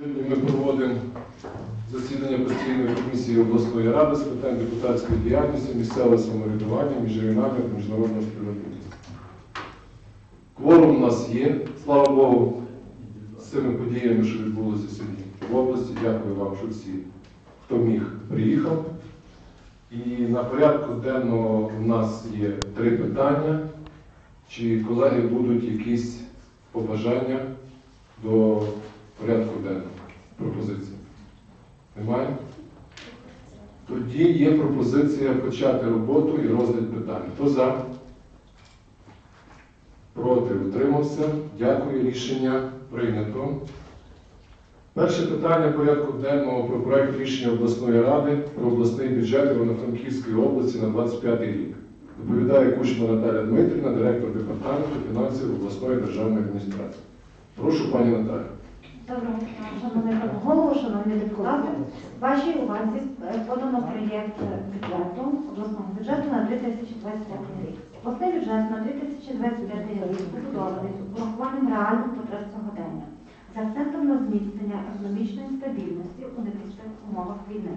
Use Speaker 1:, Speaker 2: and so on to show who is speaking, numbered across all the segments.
Speaker 1: Сьогодні ми проводимо засідання постійної комісії обласної ради з питань депутатської діяльності, місцевого самоврядування, міжрегіонального та міжнародного співробітництва. Кворум у нас є, слава Богу, з цими подіями, що відбулося сьогодні в області. Дякую вам, що всі, хто міг, приїхав. І на порядку денного у нас є три питання. Чи колеги будуть якісь побажання до порядку денного пропозиції? Немає? Тоді є пропозиція почати роботу і розгляд питань. Хто за? Проти утримався. Дякую. Рішення прийнято. Перше питання порядку денного про проект рішення обласної ради про обласний бюджет Івано-Франківської області на 25 рік. Доповідає Кучма Наталя Дмитрівна, директор департаменту фінансів обласної державної адміністрації. Прошу, пані Наталя.
Speaker 2: Доброго шановний пане голово, шановні депутати. Вашій увазі е, подано проєкт бюджету, обласного бюджету на 2025 рік. Обласний бюджет на 2025 рік побудований з урахуванням реальних потреб сьогодення, з акцентом на зміцнення економічної стабільності у непростих умовах війни.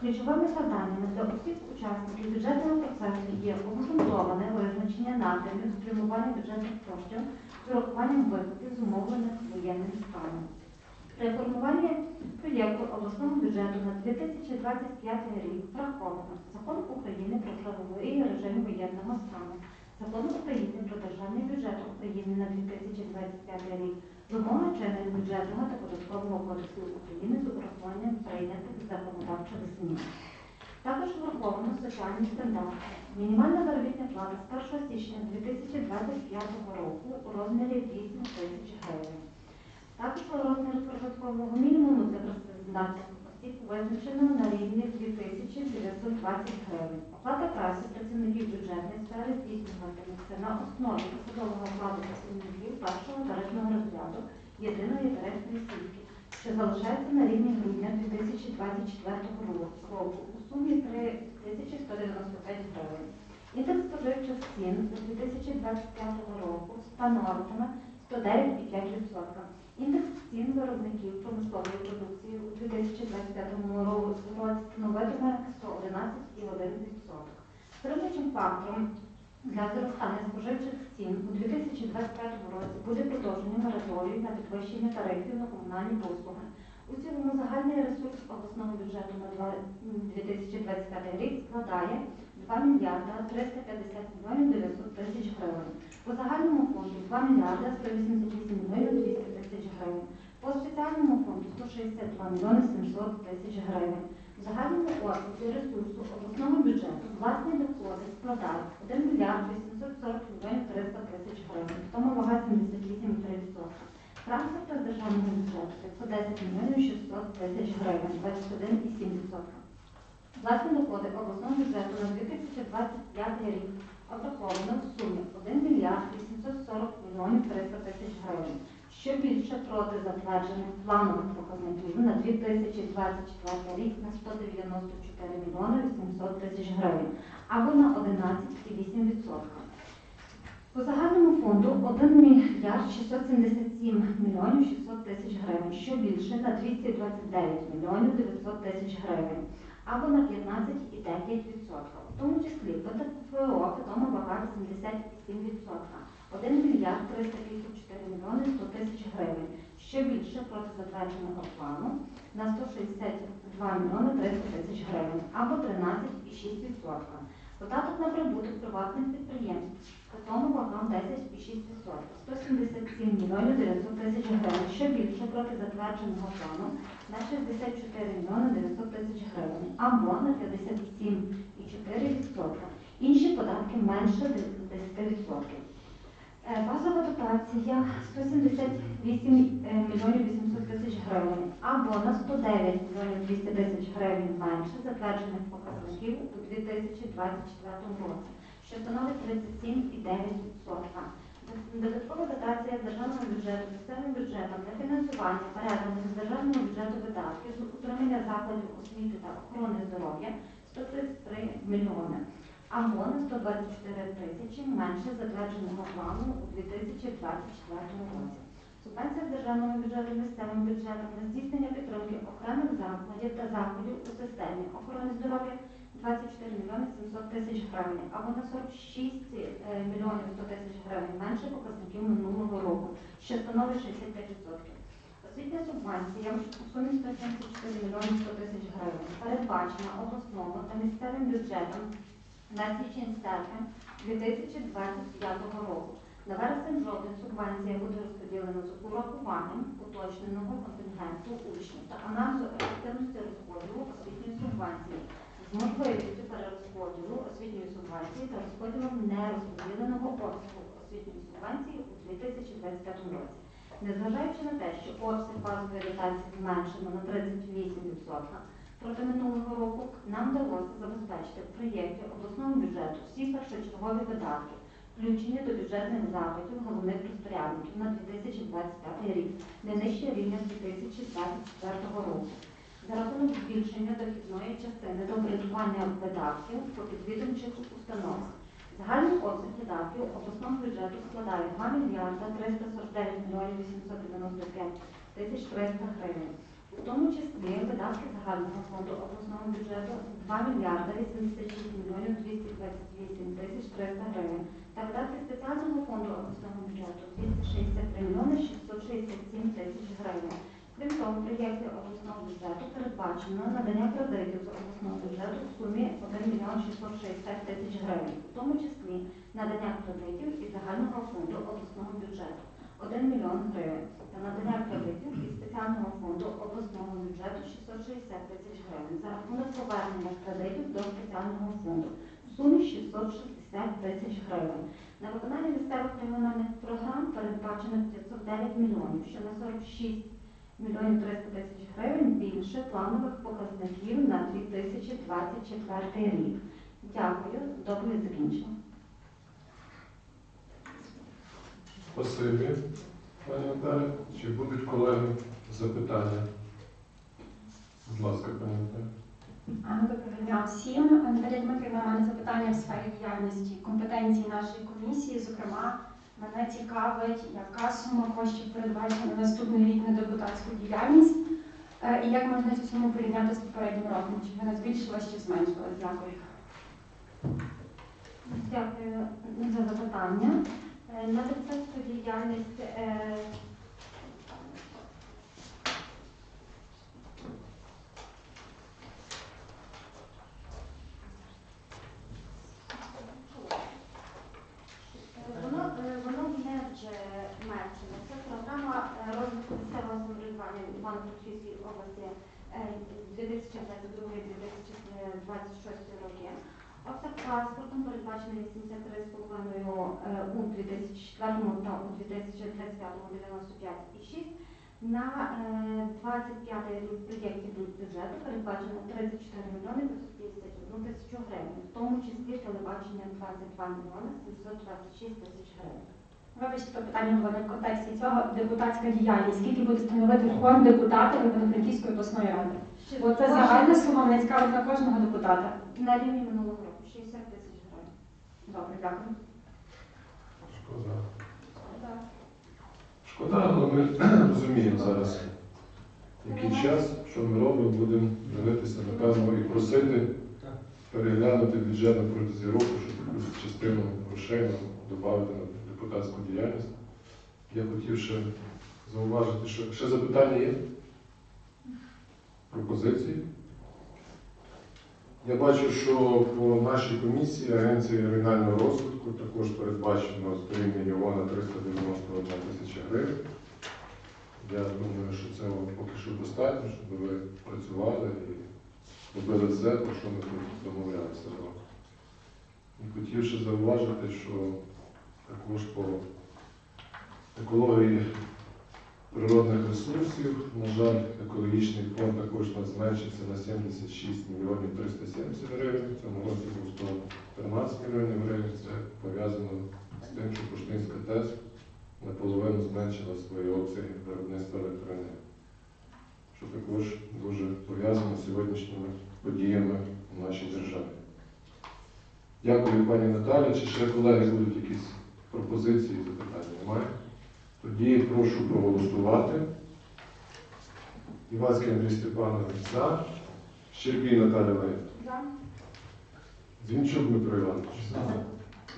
Speaker 2: Ключовими завданнями для усіх учасників бюджетного процесу є обґрунтоване визначення напрямів спрямування бюджетних коштів з урахуванням виходів зумовлених воєнним станом. При формуванні проєкту обласного бюджету на 2025 рік враховано Закон України про правовий режим воєнного стану, Закон України про державний бюджет України на 2025 рік, вимоги чинних бюджетного та податкового кодексу України з урахуванням прийнятих законодавчих змін. Також враховано соціальні стандарти. Мінімальна заробітна плата з 1 січня 2025 року у розмірі 8 тисяч гривень. Також розмір прожиткового мінімуму для працездатних осіб визначено на рівні 2920 гривень. Оплата праці працівників бюджетної сфери здійснюватиметься на основі посадового окладу працівників першого тарифного розряду єдиної тарифної сітки, що залишається на рівні грудня 2024 року у сумі 3195 гривень. Індекс споживчих цін за 2025 року становитиме 109,5%. Індекс цін виробників промислової продукції у 2025 році становитиме 111,1%. Стримуючим фактором для зростання споживчих цін у 2025 році буде продовження мораторію на підвищення тарифів на комунальні послуги. У цілому загальний ресурс обласного бюджету на два- 2025 рік складає 2 мільярда 350 мільйонів 900 тисяч гривень. По загальному фонду 2 мільярда 188 мільйонів 200 тисяч спеціальному фонду 162 мільйони 700 тисяч гривень. В загальному обсязі ресурсу обласного бюджету власні доходи складають 1 мільярд 840 мільйонів 300 тисяч гривень, в тому вага 78,3%. Трансферти з державного бюджету 510 мільйонів 600 тисяч гривень, 21,7%. Власні доходи обласного бюджету на 2025 рік обраховано в сумі 1 мільярд 840 мільйонів 300 тисяч гривень, що більше проти затверджених планових показників? На 2024 рік на 194 мільйони 800 тисяч гривень. Або на 11,8%. По загальному фонду 1 мільярд 677 мільйонів 600 тисяч гривень, що більше на 229 мільйонів 900 тисяч гривень або на 15,9%. В тому числі ПДФО відома вага 87%, 1 мільярд 354 мільйони 100 тисяч гривень, що більше проти затвердженого плану на 162 мільйони 300 тисяч гривень або 13,6%. Податок на прибуток приватних підприємств Питому вагам 10,6%, 177 мільйонів 900 тисяч гривень, що більше проти затвердженого плану на 64 мільйони 900 тисяч гривень. Або на 57,4%. Інші податки менше 10%. Е, Базова дотація 178 мільйонів 800 тисяч гривень. Або на 109 мільйонів 200 тисяч гривень менше затверджених показників у 2024 році, що становить 37,9%. Додаткова дотація державного бюджету місцевим бюджетом для фінансування переданих з державного бюджету видатків з утримання закладів освіти та охорони здоров'я 133 мільйони або на 124 тисячі менше затвердженого плану у 2024 році. Субвенція з державного бюджету місцевим бюджетом на здійснення підтримки окремих закладів та заходів у системі охорони здоров'я 24 мільйони 700 тисяч гривень, або на 46 е, мільйонів 100 тисяч гривень менше показників минулого року, що становить 65%. Освітня субвенція у сумі 174 мільйони 100 тисяч гривень передбачена обласному та місцевим бюджетом на січень-серпень 2025 року. На вересень-жовтень субвенція буде розподілена з урахуванням уточненого контингенту учнів та аналізу ефективності розподілу освітньої субвенції можливістю перерозподілу освітньої субвенції та розподілом нерозподіленого обсягу освітньої субвенції у 2025 році. Незважаючи на те, що обсяг базової дотації зменшено на 38%, проти минулого року нам вдалося забезпечити в проєкті обласного бюджету всі першочергові видатки, включені до бюджетних запитів головних розпорядників на 2025 рік, не нижче рівня 2024 року. За рахунок збільшення дохідної частини до врятування видатків по підвідомчих установах. Загальний обсяг видатків обласного бюджету складає 2 мільярда 349 мільйонів 895 тисяч 300 гривень. У тому числі видатки загального фонду обласного бюджету 2 мільярда 86 мільйонів 228 тисяч 300 гривень та видатки спеціального фонду обласного бюджету 263 мільйони 667 тисяч гривень. Крім того, в обласного бюджету передбачено надання кредитів з обласного бюджету в сумі 1 мільйон 660 тисяч гривень, в тому числі надання кредитів із загального фонду обласного бюджету 1 мільйон гривень та надання кредитів із спеціального фонду обласного бюджету 660 тисяч гривень за рахунок повернення кредитів до спеціального фонду в сумі 660 тисяч гривень. На виконання місцевих регіональних програм передбачено 509 мільйонів, що на 46 мільйонів 300 тисяч гривень більше планових показників на 2024 рік. Дякую. Доповідь закінчена.
Speaker 1: Спасибі, пані Наталі. Чи будуть колеги запитання? Будь ласка, пані Наталі.
Speaker 3: Доброго дня всім. Наталія Дмитрівна, у мене запитання в сфері діяльності компетенції нашої комісії. Зокрема, мене цікавить, яка сума коштів передбачена на наступний рік на депутатську діяльність, Е, і як можна цю суму порівняти з попереднім роком? Чи вона збільшилась чи зменшилась? Дякую.
Speaker 2: Дякую за запитання. Е, На депутатську діяльність е, е, Воно, е, воно не вже меншено. Це програма е, розвитку місцевого самоврядування в Івано-Франківській області е, 2022-2026 роки. Обсяг паспортом передбачений 83,5 е, у 2004 та у 2025 95,6. На е, 25 рік проєкті бюджету передбачено 34 мільйони 551 тисячу гривень, в тому числі телебачення 22 мільйони 726 тисяч гривень.
Speaker 3: Вибачте, то питання було в контексті цього. Депутатська діяльність. Скільки буде становити фонд депутата Івано-Франківської обласної ради? Бо це загальна сума, мене цікавить на кожного депутата.
Speaker 2: на рівні минулого року 60 тисяч гривень.
Speaker 3: Добре, дякую.
Speaker 1: Шкода. Шкода, але ми розуміємо зараз, який час, що ми робимо, будемо дивитися, напевно, і просити переглянути бюджет на протязі року, щоб якусь частину грошей нам додати на депутатську діяльність. Я хотів ще зауважити, що ще запитання є? Пропозиції? Я бачу, що по нашій комісії Агенції регіонального розвитку також передбачено 3 мільйона 391 тисяча гривень. Я думаю, що це вам поки що достатньо, щоб ви працювали і робили все, про що ми тут домовлялися з вами. І хотів ще зауважити, що також по екології природних ресурсів, на жаль, екологічний фонд також нас на 76 мільйонів 370 гривень. В цьому році був 113 мільйонів гривень. Це пов'язано з тим, що Поштинська ТЕС наполовину зменшила свої обсяги виробництва електроенергії, що також дуже пов'язано з сьогоднішніми подіями в нашій державі. Дякую, пані Наталі. Чи ще колеги будуть якісь пропозиції, запитання? Немає? Тоді прошу проголосувати. Іванський Андрій Степанович за. Щербій Наталя Леонідівна. Дзвінчук Дмитро Іванович.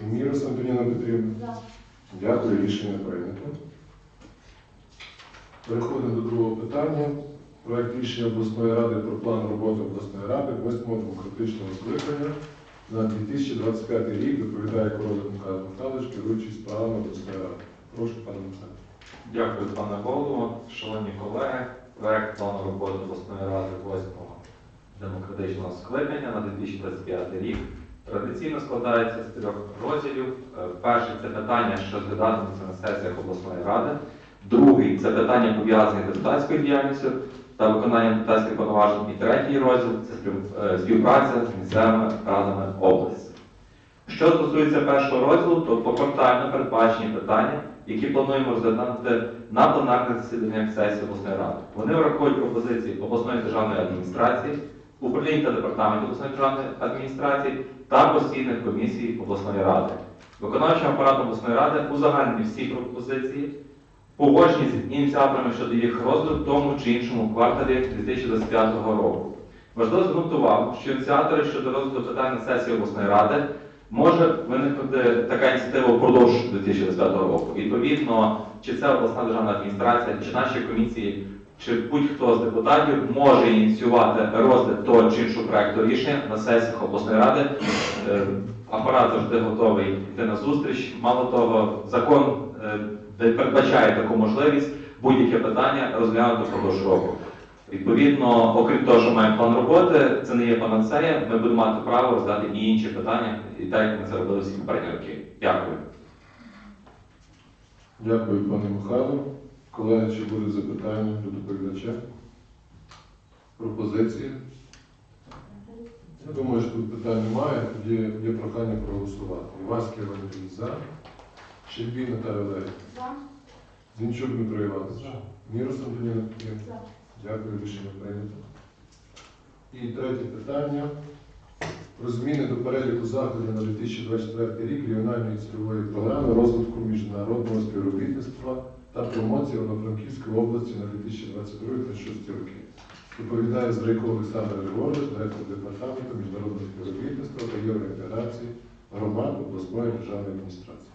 Speaker 1: І Мірос Антоніна Петрівна. Дякую, рішення прийнято. Переходимо до другого питання. Проект рішення обласної ради про план роботи обласної ради восьмого демократичного скликання на 2025 рік доповідає Королев Михайло Михайлович, керуючий справами обласної ради. Прошу, пане Михайло.
Speaker 4: Дякую, пане голово. Шановні колеги, проект плану роботи обласної ради 8-го демократичного скликання на 2025 рік традиційно складається з трьох розділів. Е, Перший це питання, що розглядатимуться на сесіях обласної ради. Другий це питання пов'язані з депутатською діяльністю та виконанням депутатських повноважень. І третій розділ це е, співпраця з місцевими радами області. Що стосується першого розділу, то поквартально передбачені питання, які плануємо розглянути на пленарних засіданнях сесії обласної ради. Вони враховують пропозиції обласної державної адміністрації, управлінь та департаменту обласної державної адміністрації та постійних комісій обласної ради. Виконавчим апаратом обласної ради узагальнені всі пропозиції, погоджені з ініціаторами щодо їх розгляду в тому чи іншому кварталі 2025 року. Важливо звернути увагу, що ініціатори щодо розгляду питань на сесії обласної ради може виникнути така ініціатива впродовж 2025 року. Відповідно, чи це обласна державна адміністрація, чи наші комісії, чи будь-хто з депутатів може ініціювати розгляд того чи іншого проекту рішення на сесіях обласної ради. Е, Апарат завжди готовий йти на зустріч. Мало того, закон е, передбачає таку можливість будь-яке питання розглянути впродовж року. Відповідно, окрім того, що маємо план роботи, це не є панацея. Ми будемо мати право роздати і інші питання, і так як ми це робили всі попередні роки. Дякую.
Speaker 1: Дякую, пане Михайло. Колеги, чи будуть запитання до доповідача? Пропозиції? Я думаю, що тут питань немає. Тоді є прохання проголосувати. Іванський Валерій за. Щербій Наталя Леонідівна. Зінчук Дмитро Іванович. Мірос Антоніна Петрівна. Дякую, рішення прийнято. І третє питання. Про зміни до переліку заходів на 2024 рік регіональної цільової програми розвитку міжнародного співробітництва та промоції Івано-Франківської області на 2022-2026 роки. Доповідає Здрайко Олександр Григорович, директор департаменту міжнародного співробітництва та євроінтеграції громад обласної державної адміністрації.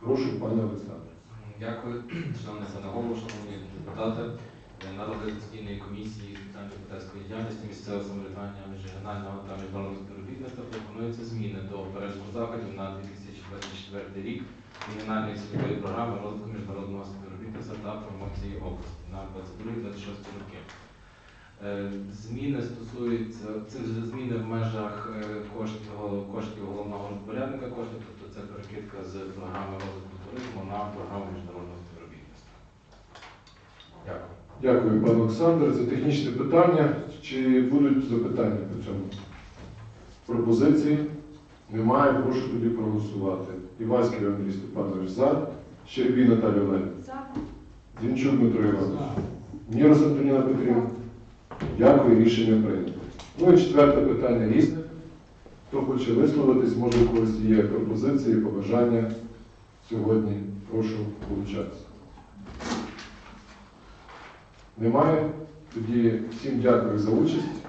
Speaker 1: Прошу, пане Олександре.
Speaker 5: Дякую, шановний пане голово, шановні депутати. На розгляд комісії з питань депутатської діяльності місцевого самоврядування міжрегіонального та міжнародного співробітництва пропонуються зміни до переліку заходів на 2024 рік регіональної цільової програми розвитку міжнародного співробітництва та промоції області на 22-26 роки. Е, Зміни стосуються це вже зміни в межах е, коштів, коштів головного розпорядника коштів, тобто це перекидка з програми розвитку туризму на програму міжнародного співробітництва. Дякую.
Speaker 1: Дякую, пане Олександр. Це технічне питання. Чи будуть запитання по цьому? Пропозиції? Немає. Прошу тоді проголосувати. Іванський Андрій Степанович за. Щербій Наталія Олегівна. Зінчук Дмитро Іванович. Мірос Антоніна Петрівна. Дякую, рішення прийнято. Ну і четверте питання різне. Хто хоче висловитись, може у когось є пропозиції, побажання сьогодні. Прошу долучатися. Немає? Тоді всім дякую за участь.